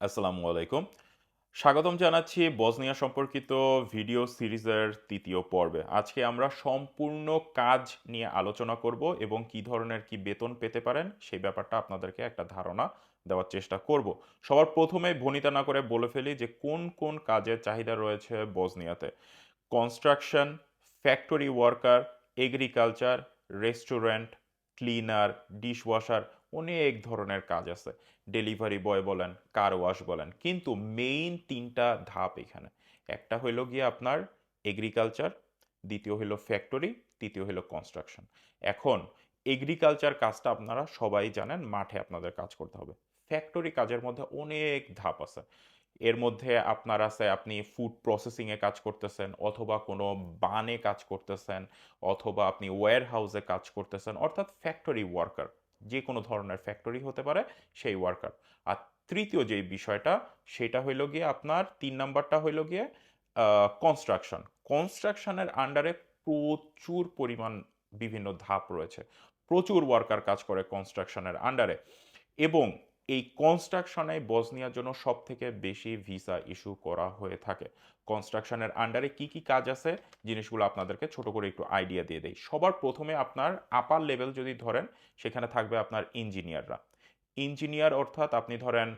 আসসালামু আলাইকুম। স্বাগতম জানাচ্ছি বজনিয়া সম্পর্কিত ভিডিও সিরিজের তৃতীয় পর্বে। আজকে আমরা সম্পূর্ণ কাজ নিয়ে আলোচনা করব এবং কি ধরনের কি বেতন পেতে পারেন সেই ব্যাপারটা আপনাদেরকে একটা ধারণা দেওয়ার চেষ্টা করব। সবার প্রথমে ভনিতা না করে বলে ফেলি যে কোন কোন কাজের চাহিদা রয়েছে বজনিয়াতে construction, factory worker, agriculture, restaurant, cleaner, dishwasher অনেক ধরনের কাজ আছে। ডেলিভারি বয় বলেন কার ওয়াশ বলেন, কিন্তু মেইন তিনটা ধাপ এখানে। একটা হইল গিয়ে আপনার এগ্রিকালচার দ্বিতীয় হইল ফ্যাক্টরি তৃতীয় হইল কনস্ট্রাকশন এখন এগ্রিকালচার কাজটা আপনারা সবাই জানেন, মাঠে আপনাদের কাজ করতে হবে। ফ্যাক্টরি কাজের মধ্যে অনেক ধাপ আছে। এর মধ্যে আপনার আছে, আপনি ফুড প্রসেসিংয়ে কাজ করতেছেন, অথবা কোনো বানে কাজ করতেছেন, অথবা আপনি ওয়্যার হাউসে কাজ করতেছেন, অর্থাৎ ফ্যাক্টরি ওয়ার্কার যে কোনো ধরনের ফ্যাক্টরি হতে পারে সেই ওয়ার্কার আর তৃতীয় যে বিষয়টা, সেটা হইল গিয়ে আপনার, তিন নাম্বারটা হইল গিয়ে কনস্ট্রাকশন কনস্ট্রাকশনের আন্ডারে প্রচুর পরিমাণ বিভিন্ন ধাপ রয়েছে। প্রচুর ওয়ার্কার কাজ করে কনস্ট্রাকশনের আন্ডারে এবং এই কনস্ট্রাকশনে বসনিয়ার জন্য সব থেকে বেশি ভিসা ইস্যু করা হয়ে থাকে। কনস্ট্রাকশনের আন্ডারে কি কি কাজ আছে? জিনিসগুলো আপনাদেরকে ছোট করে একটু আইডিয়া দিয়ে দেয় সবার প্রথমে আপনার আপার লেভেল যদি ধরেন, সেখানে থাকবে আপনার ইঞ্জিনিয়াররা ইঞ্জিনিয়ার অর্থাৎ আপনি ধরেন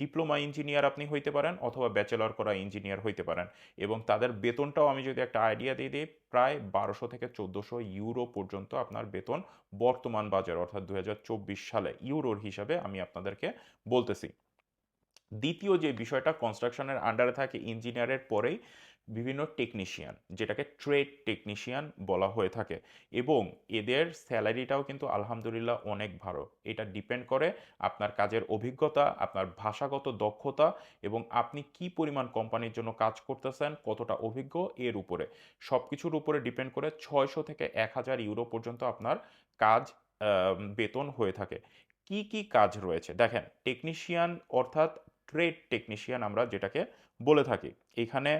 ডিপ্লোমা ইঞ্জিনিয়ার আপনি হইতে পারেন অথবা ব্যাচেলর করা ইঞ্জিনিয়ার হইতে পারেন। এবং তাদের বেতনটাও আমি যদি একটা আইডিয়া দিয়ে দিই, প্রায় বারোশো থেকে চোদ্দোশো ইউরো পর্যন্ত আপনার বেতন বর্তমান বাজার, অর্থাৎ দু হাজার চব্বিশ সালে ইউরোর হিসাবে আমি আপনাদেরকে বলতেছি। দ্বিতীয় যে বিষয়টা কনস্ট্রাকশনের আন্ডারে থাকে ইঞ্জিনিয়ারের পরেই বিভিন্ন টেকনিশিয়ান যেটাকে ট্রেড টেকনিশিয়ান বলা হয়ে থাকে এবং এদের স্যালারিটাও কিন্তু আলহামদুলিল্লাহ অনেক ভালো। এটা ডিপেন্ড করে আপনার কাজের অভিজ্ঞতা, আপনার ভাষাগত দক্ষতা এবং আপনি কি পরিমাণ কোম্পানির জন্য কাজ করতেছেন, কতটা অভিজ্ঞ এর উপরে। সব কিছুর উপরে ডিপেন্ড করে ছয়শো থেকে এক হাজার ইউরো পর্যন্ত আপনার কাজ বেতন হয়ে থাকে। কি কি কাজ রয়েছে? দেখেন টেকনিশিয়ান অর্থাৎ ট্রেড টেকনিশিয়ান আমরা যেটাকে বলে থাকি। এখানে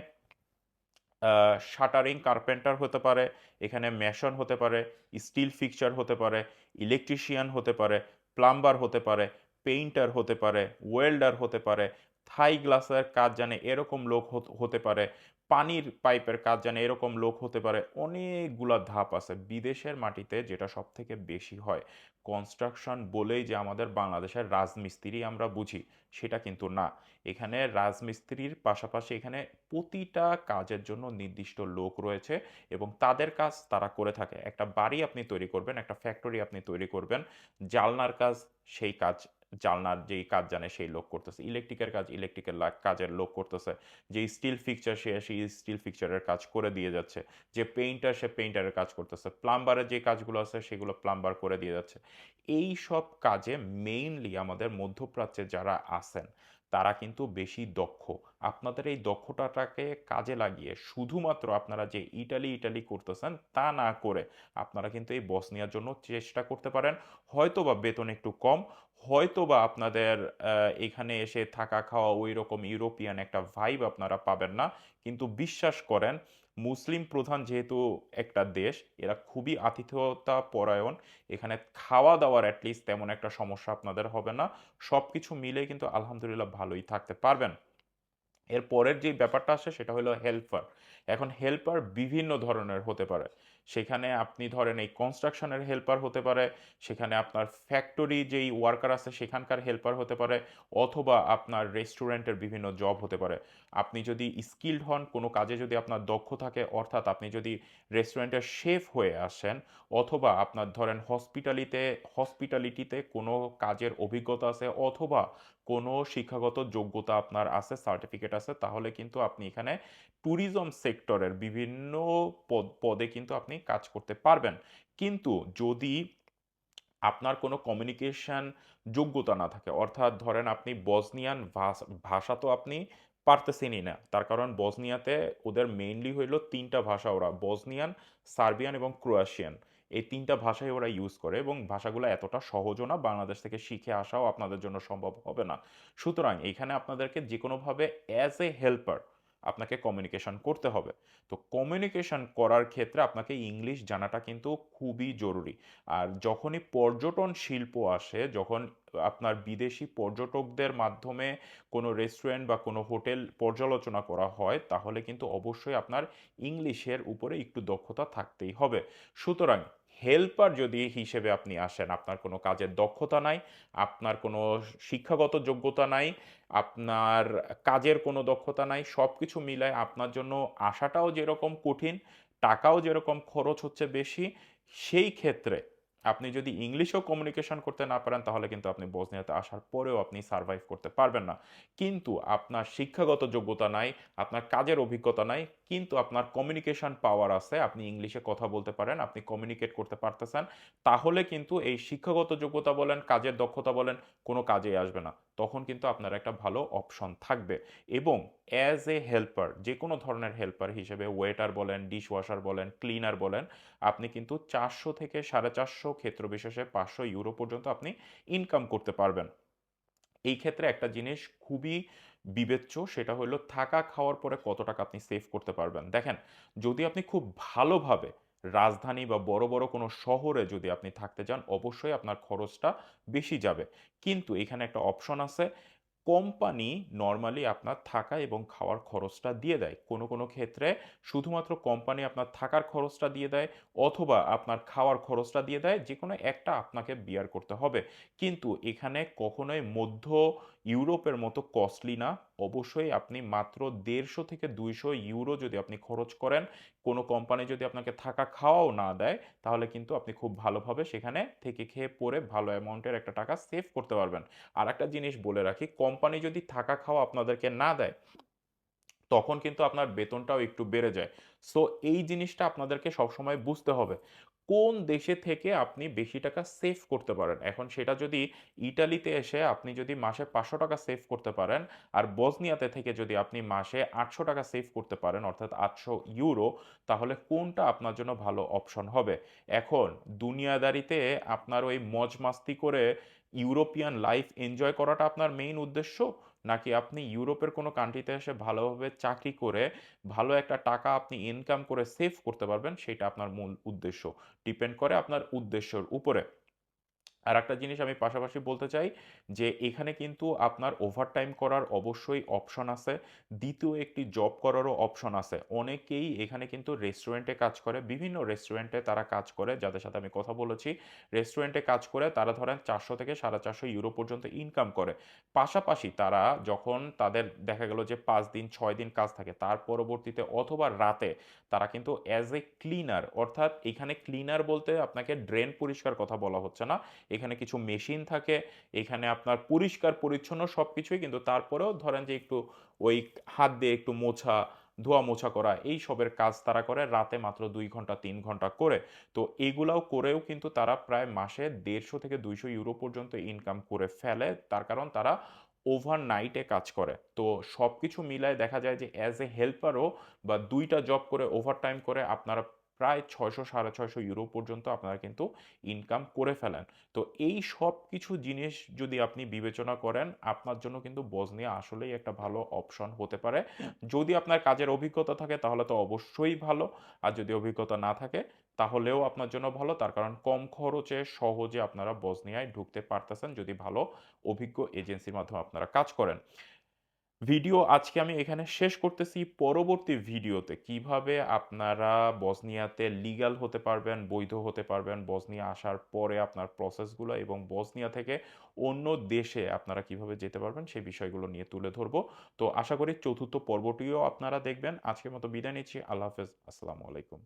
শাটারিং কার্পেন্টার হতে পারে, এখানে মেশন হতে পারে, স্টিল ফিকচার হতে পারে, ইলেকট্রিশিয়ান হতে পারে, প্লাম্বার হতে পারে, পেইন্টার হতে পারে, ওয়েল্ডার হতে পারে থাই গ্লাসের কাজ জানে এরকম লোক হতে পারে, পানির পাইপের কাজ জানে এরকম লোক হতে পারে, অনেকগুলা ধাপ আছে। বিদেশের মাটিতে যেটা সব থেকে বেশি হয় কনস্ট্রাকশন বলেই যে আমাদের বাংলাদেশের রাজমিস্ত্রি আমরা বুঝি, সেটা কিন্তু না। এখানে রাজমিস্ত্রির পাশাপাশি এখানে প্রতিটা কাজের জন্য নির্দিষ্ট লোক রয়েছে এবং তাদের কাজ তারা করে থাকে। একটা বাড়ি আপনি তৈরি করবেন, একটা ফ্যাক্টরি আপনি তৈরি করবেন, জালনার কাজ সেই কাজ জালনার যেই কাজ জানে সেই লোক করতেছে। ইলেকট্রিকের কাজ ইলেকট্রিকের কাজের লোক করতেছে। যে স্টিল ফিকচার সে সেই স্টিল ফিকচারের কাজ করে দিয়ে যাচ্ছে। যে পেইন্টার সে পেইন্টারের কাজ করতেছে। প্লাম্বারের যে কাজগুলো আছে সেগুলো প্লাম্বার করে দিয়ে যাচ্ছে। এই সব কাজে মেইনলি আমাদের মধ্যপ্রাচ্যে যারা আছেন তারা কিন্তু বেশি দক্ষ। আপনাদের এই দক্ষতাটাকে কাজে লাগিয়ে শুধুমাত্র আপনারা যে ইটালি ইটালি করতেছেন তা না করে আপনারা কিন্তু এই বস নেওয়ার জন্য চেষ্টা করতে পারেন। হয়তো বা বেতন একটু কম হয়তো বা আপনাদের এখানে এসে থাকা খাওয়া ওই রকম ইউরোপিয়ান একটা ভাইব আপনারা পাবেন না। কিন্তু বিশ্বাস করেন মুসলিম প্রধান যেহেতু একটা দেশ, এরা খুবই আতিথ্যতা পরায়ণ এখানে খাওয়া দাওয়ার অ্যাটলিস্ট তেমন একটা সমস্যা আপনাদের হবে না। সব কিছু মিলে কিন্তু আলহামদুলিল্লাহ ভালোই থাকতে পারবেন। এর পরের যে ব্যাপারটা আসে সেটা হলো হেল্পার এখন হেল্পার বিভিন্ন ধরনের হতে পারে। সেখানে আপনি ধরেন এই কনস্ট্রাকশনের হেল্পার হতে পারে, সেখানে আপনার ফ্যাক্টরি যেই ওয়ার্কার আছে সেখানকার হেল্পার হতে পারে, অথবা আপনার রেস্টুরেন্টের বিভিন্ন জব হতে পারে। আপনি যদি স্কিল্ড হন, কোনো কাজে যদি আপনার দক্ষ থাকে, অর্থাৎ আপনি যদি রেস্টুরেন্টের শেফ হয়ে আসেন, অথবা আপনার ধরেন হসপিটালিতে হসপিটালিটিতে কোনো কাজের অভিজ্ঞতা আছে, অথবা কোনো শিক্ষাগত যোগ্যতা আপনার আছে সার্টিফিকেট আছে, তাহলে কিন্তু আপনি এখানে ট্যুরিজম সেক্টরের বিভিন্ন পদে কিন্তু আপনি কাজ করতে পারবেন। কিন্তু যদি আপনার কোনো কমিউনিকেশন যোগ্যতা না থাকে, অর্থাৎ ধরেন আপনি বসনিয়ান ভাষা তো আপনি পারতেছেনই না। তার কারণ বসনিয়াতে ওদের মেইনলি হইল তিনটা ভাষা ওরা, বসনিয়ান, সার্বিয়ান এবং ক্রোয়েশিয়ান। এই তিনটা ভাষাই ওরা ইউজ করে এবং ভাষাগুলো এতটা সহজও না, বাংলাদেশ থেকে শিখে আসাও আপনাদের জন্য সম্ভব হবে না। সুতরাং এখানে আপনাদেরকে যে কোনোভাবে অ্যাজ এ হেল্পার আপনাকে কমিউনিকেশন করতে হবে। তো কমিউনিকেশন করার ক্ষেত্রে আপনাকে ইংলিশ জানাটা কিন্তু খুবই জরুরি। আর যখনই পর্যটন শিল্প আসে, যখন আপনার বিদেশি পর্যটকদের মাধ্যমে কোনো রেস্টুরেন্ট বা কোনো হোটেল পর্যালোচনা করা হয়, তাহলে কিন্তু অবশ্যই আপনার ইংলিশের উপরে একটু দক্ষতা থাকতেই হবে। সুতরাং হেল্পার যদি হিসেবে আপনি আসেন, আপনার কোনো কাজের দক্ষতা নাই, আপনার কোনো শিক্ষাগত যোগ্যতা নাই, আপনার কাজের কোনো দক্ষতা নাই সব কিছু মিলায় আপনার জন্য আসাটাও যেরকম কঠিন, টাকাও যেরকম খরচ হচ্ছে বেশি, সেই ক্ষেত্রে আপনি যদি ইংলিশেও কমিউনিকেশন করতে না পারেন, তাহলে কিন্তু আপনি বসনিয়াতে আসার পরেও আপনি সার্ভাইভ করতে পারবেন না। কিন্তু আপনার শিক্ষাগত যোগ্যতা নাই, আপনার কাজের অভিজ্ঞতা নাই, কিন্তু আপনার কমিউনিকেশন পাওয়ার আছে, আপনি ইংলিশে কথা বলতে পারেন, আপনি কমিউনিকেট করতে পারতেছেন, তাহলে কিন্তু এই শিক্ষাগত যোগ্যতা বলেন, কাজের দক্ষতা বলেন, কোনো কাজেই আসবে না। তখন কিন্তু আপনার একটা ভালো অপশন থাকবে। এবং অ্যাজ এ হেল্পার যে কোনো ধরনের হেল্পার হিসেবে ওয়েটার বলেন ডিশ ওয়াশার বলেন ক্লিনার বলেন, আপনি কিন্তু চারশো থেকে সাড়ে চারশো ক্ষেত্র বিশেষে পাঁচশো ইউরো পর্যন্ত আপনি ইনকাম করতে পারবেন। এই ক্ষেত্রে একটা জিনিস খুবই বিবেচ্য, সেটা হলো থাকা খাওয়ার পরে কত টাকা আপনি সেভ করতে পারবেন। দেখেন, যদি আপনি খুব ভালোভাবে রাজধানী বা বড় বড় কোনো শহরে যদি আপনি থাকতে চান, অবশ্যই আপনার খরচটা বেশি যাবে। কিন্তু এখানে একটা অপশন আছে কোম্পানি নর্মালি আপনার থাকা এবং খাওয়ার খরচটা দিয়ে দেয়। কোনো কোনো ক্ষেত্রে শুধুমাত্র কোম্পানি আপনার থাকার খরচটা দিয়ে দেয় অথবা আপনার খাওয়ার খরচটা দিয়ে দেয় যে কোনো একটা আপনাকে বিয়ার করতে হবে। কিন্তু এখানে কখনোই মধ্য ইউরোপের মতো কস্টলি না। অবশ্যই আপনি মাত্র দেড়শো থেকে দুইশো ইউরো যদি আপনি খরচ করেন, কোনো কোম্পানি যদি আপনাকে থাকা খাওয়াও না দেয়, তাহলে কিন্তু আপনি খুব ভালোভাবে সেখানে থেকে খেয়ে পরে ভালো অ্যামাউন্টের একটা টাকা সেভ করতে পারবেন। আর একটা জিনিস বলে রাখি কোম্পানি যদি থাকা খাওয়া আপনাদেরকে না দেয় তখন কিন্তু আপনার বেতনটাও একটু বেড়ে যায়। সো এই জিনিসটা আপনাদেরকে সবসময় বুঝতে হবে। কোন দেশে থেকে আপনি বেশি টাকা সেভ করতে পারেন? এখন সেটা যদি ইটালিতে এসে আপনি যদি মাসে পাঁচশো টাকা সেভ করতে পারেন, আর বসনিয়াতে থেকে যদি আপনি মাসে আটশো টাকা সেভ করতে পারেন, অর্থাৎ আটশো ইউরো, তাহলে কোনটা আপনার জন্য ভালো অপশন হবে? এখন দুনিয়াদারিতে আপনার ওই মজ মাস্তি করে ইউরোপিয়ান লাইফ এনজয় করাটা আপনার মেইন উদ্দেশ্য? নাকি আপনি ইউরোপের কোনো কান্ট্রিতে এসে ভালোভাবে চাকরি করে ভালো একটা টাকা আপনি ইনকাম করে সেভ করতে পারবেন? সেটা আপনার মূল উদ্দেশ্য। ডিপেন্ড করে আপনার উদ্দেশ্যর উপরে। আর একটা জিনিস আমি পাশাপাশি বলতে চাই যে এখানে কিন্তু আপনার ওভারটাইম করার অবশ্যই অপশন আছে। দ্বিতীয় একটি জব করারও অপশন আছে। অনেকেই এখানে কিন্তু রেস্টুরেন্টে কাজ করে, বিভিন্ন রেস্টুরেন্টে তারা কাজ করে, যাদের সাথে আমি কথা বলেছি। রেস্টুরেন্টে কাজ করে তারা ধরেন চারশো থেকে সাড়ে চারশো ইউরো পর্যন্ত ইনকাম করে। পাশাপাশি তারা যখন তাদের দেখা গেল যে পাঁচ দিন, ছয় দিন কাজ থাকে, তার পরবর্তীতে অথবা রাতে তারা কিন্তু অ্যাজ এ ক্লিনার অর্থাৎ এখানে ক্লিনার বলতে আপনাকে ড্রেন পরিষ্কার কথা বলা হচ্ছে না। এখানে কিছু মেশিন থাকে, এখানে আপনার পরিষ্কার, পরিচ্ছন্ন সব কিছুই কিন্তু তারপরেও ধরেন যে একটু ওই হাত দিয়ে একটু মোছা, ধোয়া মোছা করা, এই সবের কাজ তারা করে রাতে মাত্র দুই ঘণ্টা, তিন ঘণ্টা করে। তো এগুলাও করেও কিন্তু তারা প্রায় মাসে দেড়শো থেকে দুইশো ইউরো পর্যন্ত ইনকাম করে ফেলে। তার কারণ তারা ওভার নাইটে কাজ করে। তো সব কিছু মিলায় দেখা যায় যে অ্যাজ এ হেল্পারও বা দুইটা জব করে ওভারটাইম করে আপনারা প্রায় ছয়শো, সাড়ে ছয়শো ইউরো পর্যন্ত আপনারা কিন্তু ইনকাম করে ফেলেন। তো এই সব কিছু জিনিস যদি আপনি বিবেচনা করেন, আপনার জন্য কিন্তু বজনিয়া আসলেই একটা ভালো অপশন হতে পারে। যদি আপনার কাজের অভিজ্ঞতা থাকে, তাহলে তো অবশ্যই ভালো। আর যদি অভিজ্ঞতা না থাকে, তাহলেও আপনার জন্য ভালো। তার কারণ কম খরচে সহজে আপনারা বজনিয়ায় ঢুকতে পারতেছেন যদি ভালো, অভিজ্ঞ এজেন্সির মাধ্যমে আপনারা কাজ করেন। ভিডিও আজকে আমি এখানে শেষ করতেছি পরবর্তী ভিডিওতে। কীভাবে আপনারা বসনিয়াতে লিগ্যাল হতে পারবেন, বৈধ হতে পারবেন, বসনিয়া আসার পরে আপনার প্রসেসগুলো এবং বসনিয়া থেকে অন্য দেশে আপনারা কীভাবে যেতে পারবেন সেই বিষয়গুলো নিয়ে তুলে ধরবো। তো আশা করি চতুর্থ পর্বটিও আপনারা দেখবেন। আজকের মতো বিদায় নিচ্ছি। আল্লাহ হাফেজ। আসসালামু আলাইকুম।